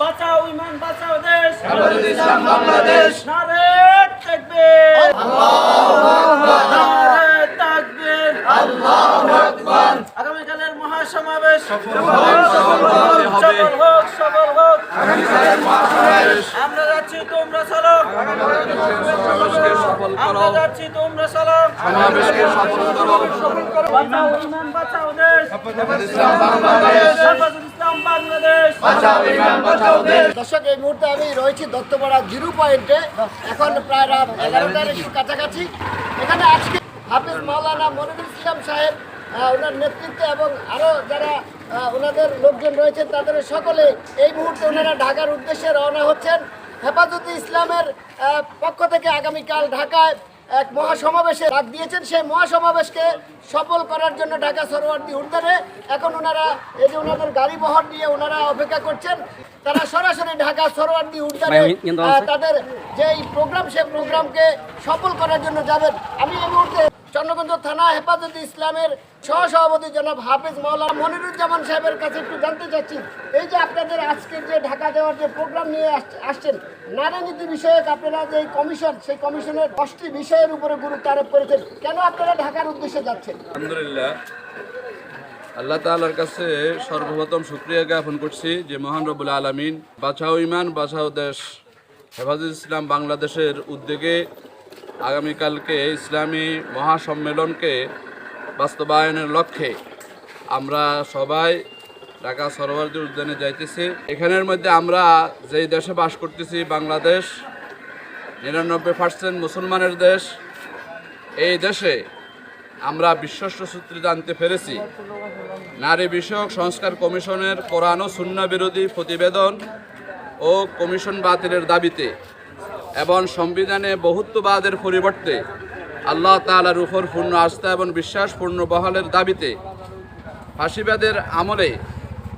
বাঁচাও ইমান বাঁচাও দেশ। ইসলাম বাংলাদেশ। নারে তাকবীর আগামীকালের মহাসমাবেশ। সফল হোক সফল হোক আমরা যাচ্ছি তোমরা চলো। আমরা যাচ্ছি তোমরা চলো। বাঁচাও ইমান বাঁচাও দেশ। দর্শক, এই মুহূর্তে আমি রয়েছি দত্তপাড়া জিরো পয়েন্টে। এখন প্রায় রাত এগারোটার একটু কাছাকাছি। এখানে আজকে হাফিজ মাওলানা মনিরুল ইসলাম সাহেব ওনার নেতৃত্বে এবং আরও যারা ওনাদের লোকজন রয়েছেন তাদের সকলে এই মুহূর্তে ওনারা ঢাকার উদ্দেশ্যে রওনা হচ্ছেন। হেফাজতে ইসলামের পক্ষ থেকে আগামীকাল ঢাকায় এক মহাসমাবেশে ডাক দিয়েছেন। সেই মহাসমাবেশকে সফল করার জন্য ঢাকা সরোয়ার্দী উদ্যানে এখন ওনারা এই যে ওনাদের গাড়ি বহর নিয়ে ওনারা অপেক্ষা করছেন তারা সরাসরি ঢাকা সরোয়ার্দী উদ্যানে তাদের যে এই প্রোগ্রাম সেই প্রোগ্রামকে সফল করার জন্য যাবেন। আমি এই মুহূর্তে চন্দ্রগঞ্জ থানা হেফাজতে ইসলামের সহসভাপতি জনাব হাফিজ মাওলানা মনিরুজ্জামান সাহেবের কাছে একটু জানতে চাচ্ছি, এই যে আপনাদের আজকের যে ঢাকা যাওয়ার যে প্রোগ্রাম নিয়ে আস- আসছেন নারীনীতি বিষয়ক আপনারা যে কমিশন, সেই কমিশনের দশটি বিষয়ের উপরে গুরুত্ব আরোপ করেছেন, কেন আপনারা ঢাকার উদ্দেশ্যে যাচ্ছেন? আলহামদুলিল্লাহ। আল্লাহ তাআলার কাছে সর্বপ্রথম শুক্রিয়া জ্ঞাপন করছি যে মহান রবুল আলমিন বাঁচাও ইমান বাঁচাও দেশ, হেফাজত ইসলাম বাংলাদেশের উদ্যোগে আগামীকালকে ইসলামী মহাসম্মেলনকে বাস্তবায়নের লক্ষ্যে আমরা সবাই ঢাকা সরোয়ারদী উদ্যানে যাইতেছি। এখানের মধ্যে আমরা যেই দেশে বাস করতেছি, বাংলাদেশ, নিরানব্বই পার্সেন্ট মুসলমানের দেশ। এই দেশে আমরা বিশ্বস্ত সূত্রে জানতে পেরেছি, নারী বিষয়ক সংস্কার কমিশনের কোরআন ও শূন্য বিরোধী প্রতিবেদন ও কমিশন বাতিলের দাবিতে এবং সংবিধানে বহুত্ববাদের পরিবর্তে আল্লাহ তাআলার উপর পূর্ণ আস্থা এবং বিশ্বাস, পূর্ণ বহালের দাবিতে ফাঁসিবাদের আমলে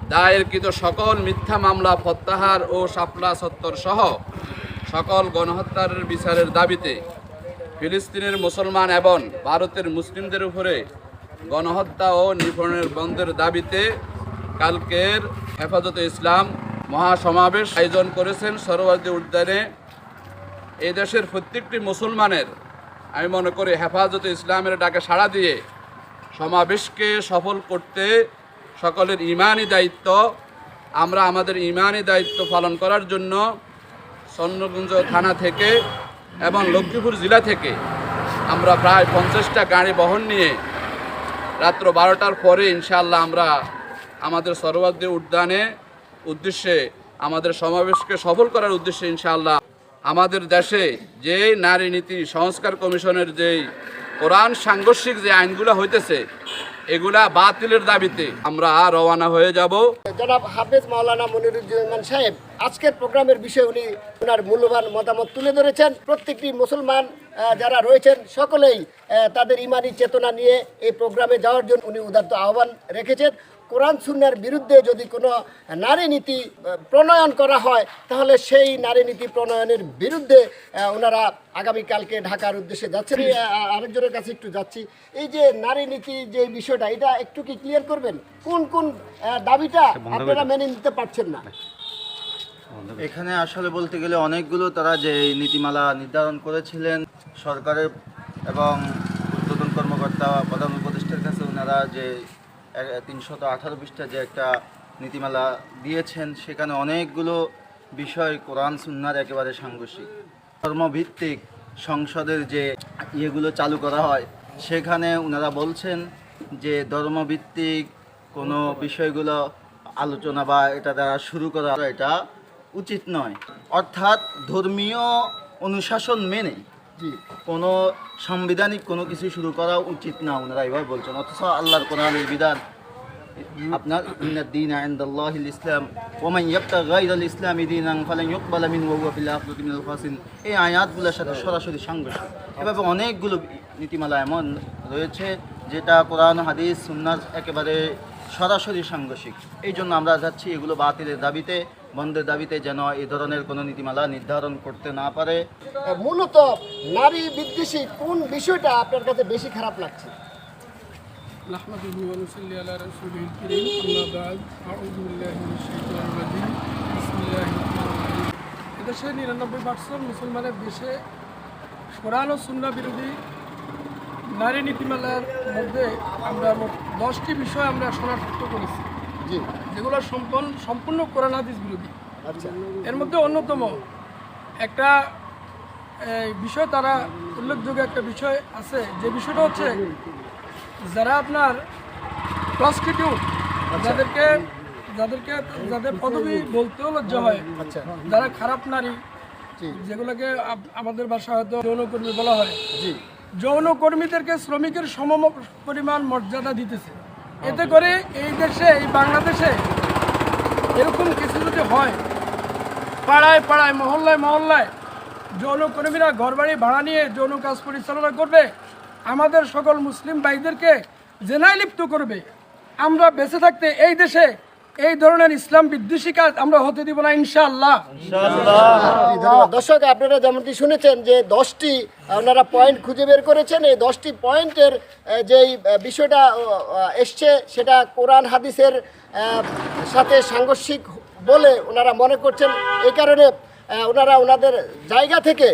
দায়েরকৃত সকল মিথ্যা মামলা, প্রত্যাহার ও শাপলা সত্তর সহ সকল গণহত্যার বিচারের দাবিতে ফিলিস্তিনের মুসলমান এবং ভারতের মুসলিমদের উপরে গণহত্যা ও নিপণের বন্ধের দাবিতে কালকের হেফাজতে ইসলাম মহাসমাবেশ আয়োজন করেছেন সরোয়ার্দী উদ্যানে এই দেশের প্রত্যেকটি মুসলমানের আমি মনে করি হেফাজতে ইসলামের ডাকে সাড়া দিয়ে সমাবেশকে সফল করতে সকলের ইমানই দায়িত্ব। আমরা আমাদের ইমানই দায়িত্ব পালন করার জন্য চন্দ্রগুঞ্জ থানা থেকে এবং লক্ষ্মীপুর জেলা থেকে আমরা প্রায় পঞ্চাশটা গাড়ি বহন নিয়ে রাত্র বারোটার পরে ইনশাআল্লাহ আমরা আমাদের সরোয়ার্দী উদ্যানে উদ্দেশ্যে আমাদের সমাবেশকে সফল করার উদ্দেশ্যে ইনশাআল্লাহ আমাদের দেশে যে নারী নীতি সংস্কার কমিশনের যেই কোরআন সাংঘর্ষিক যে আইনগুলো হইতেছে, এগুলা বাতিলের দাবিতে আমরা রওনা হয়ে যাব। জনাব হাফেজ মাওলানা মনিরুজ্জামান সাহেব, আজকের প্রোগ্রামের বিষয়ে উনি ওনার মূল্যবান মতামত তুলে ধরেছেন। প্রত্যেকটি মুসলমান যারা রয়েছেন, সকলেই তাদের ইমানি চেতনা নিয়ে এই প্রোগ্রামে যাওয়ার জন্য উনি উদাত্ত আহ্বান রেখেছেন। কোরআন সুন্নার বিরুদ্ধে যদি কোনো নারী নীতি প্রণয়ন করা হয় তাহলে সেই নারী নীতি প্রণয়নের বিরুদ্ধে ওনারা আগামীকালকে ঢাকার উদ্দেশ্যে যাচ্ছেন। আরেকজনের কাছে একটু যাচ্ছি। এই যে নারী নীতি যে বিষয়টা এটা একটু কি ক্লিয়ার করবেন? কোন কোন দাবিটা আপনারা মেনে নিতে পারছেন না? এখানে আসলে বলতে গেলে অনেকগুলো তারা যে এই নীতিমালা নির্ধারণ করেছিলেন সরকারের এবং উদ্বোধন কর্মকর্তা প্রধান উপদেষ্টার কাছে ওনারা যে তিনশত আঠারো পৃষ্ঠা যে একটা নীতিমালা দিয়েছেন, সেখানে অনেকগুলো বিষয় কোরআন, সুন্নার একেবারে সাংঘর্ষিক। ধর্মভিত্তিক সংসদের যে ইয়েগুলো চালু করা হয়, সেখানে ওনারা বলছেন যে ধর্মভিত্তিক কোনো বিষয়গুলো আলোচনা বা এটা দ্বারা শুরু করা এটা উচিত নয়। অর্থাৎ ধর্মীয় অনুশাসন মেনে জি। কোনো সাংবিধানিক কোনো কিছু শুরু করা উচিত না ওনারা এভাবে বলছেন। অথচ আল্লাহর কোরআনের বিধান আপনার দিন ইসলাম ইসলামি এই আয়াতগুলোর সাথে সরাসরি এভাবে অনেকগুলো নীতিমালা এমন রয়েছে যেটা কোরআন, হাদিস সুন্নাহ একেবারে সরাসরি সাংঘর্ষিক এই জন্য আমরা যাচ্ছি এগুলো বাতিলের দাবিতে বন্ধের দাবিতে যেন এই ধরনের কোনো নীতিমালা নির্ধারণ করতে না পারে আহ, মূলত নারী বিদ্বেষী কোন বিষয়টা আপনার কাছে বেশি খারাপ লাগছে نحمده ونصلي على رسوله الكريم أما بعد أعوذ بالله من الشيطان الرجيم بسم الله বাংলাদেশে নিরানব্বই পার্সেন্ট মুসলমানের দেশে কোরআন ও সুন্না বিরোধী নারী নীতিমালার মধ্যে আমরা মোট দশটি বিষয় আমরা শনাক্ত করেছি। জি। যেগুলো সম্পূর্ণ সম্পূর্ণ কোরআন হাদিস বিরোধী। আচ্ছা। এর মধ্যে অন্যতম একটা বিষয় তারা উল্লেখযোগ্য একটা বিষয় আছে। যে বিষয়টা হচ্ছে যারা আপনার প্রস্টিটিউট যাদেরকে যাদেরকে যাদের পদবি বলতেও লজ্জা হয় আচ্ছা। যারা খারাপ নারী জি। যেগুলোকে আমাদের ভাষা হয়তো যৌনকর্মী বলা হয়। জি। যৌনকর্মীদেরকে শ্রমিকের সম পরিমাণ মর্যাদা দিতেছে। এতে করে এই দেশে, এই বাংলাদেশে এরকম কিছু যদি হয়, পাড়ায় পাড়ায়, মহল্লায় মহল্লায় যৌনকর্মীরা ঘরবাড়ি ভাড়া নিয়ে যৌন কাজ পরিচালনা করবে, আমাদের সকল মুসলিম ভাইদেরকে জেনায় লিপ্ত করবে, আমরা বেঁচে থাকতে এই দেশে এই ধরনের ইসলাম বিদ্বেষী কাজ আমরা হতে দিব না ইনশাআল্লাহ। দর্শক আপনারা যেমনটি শুনেছেন যে দশটি আপনারা পয়েন্ট খুঁজে বের করেছেন এই দশটি পয়েন্টের যেই বিষয়টা এসছে সেটা কোরআন হাদিসের সাথে সাংঘর্ষিক বলে ওনারা মনে করছেন। এই কারণে ওনারা ওনাদের জায়গা থেকে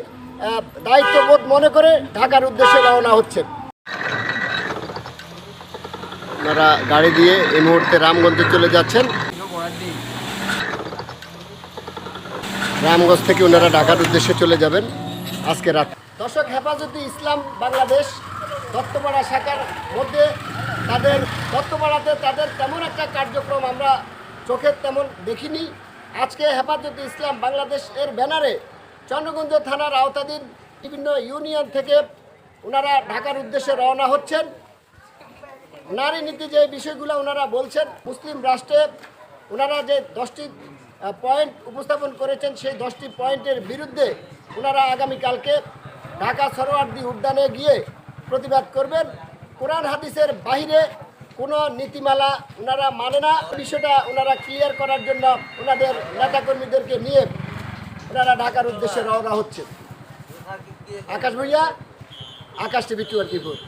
দায়িত্ববোধ মনে করে ঢাকার উদ্দেশ্যে রওনা হচ্ছেন। ওনারা গাড়ি দিয়ে এই মুহূর্তে রামগঞ্জে চলে যাচ্ছেন। রামগঞ্জ থেকে ওনারা ঢাকার উদ্দেশ্যে চলে যাবেন আজকে রাত। দর্শক, হেফাজতে ইসলাম বাংলাদেশ, দত্তপাড়া শাখার মধ্যে তাদের দত্তপাড়াতে তাদের তেমন একটা কার্যক্রম আমরা চোখের তেমন দেখিনি। আজকে হেফাজতে ইসলাম বাংলাদেশ এর ব্যানারে চন্দ্রগঞ্জ থানার আওতাধীন বিভিন্ন ইউনিয়ন থেকে ওনারা ঢাকার উদ্দেশ্যে রওনা হচ্ছেন। নারী নীতি যে বিষয়গুলো ওনারা বলছেন, মুসলিম রাষ্ট্রে ওনারা যে দশটি পয়েন্ট উপস্থাপন করেছেন, সেই দশটি পয়েন্টের বিরুদ্ধে ওনারা আগামীকালকে ঢাকা সরোয়ার্দি উদ্যানে গিয়ে প্রতিবাদ করবেন। কোরআন হাদিসের বাইরে কোনো নীতিমালা ওনারা মানে না। বিষয়টা ওনারা ক্লিয়ার করার জন্য ওনাদের নেতাকর্মীদেরকে নিয়ে ওনারা ঢাকার উদ্দেশ্যে রওনা হচ্ছে Akash Bhuiyan, Akash TV twenty four.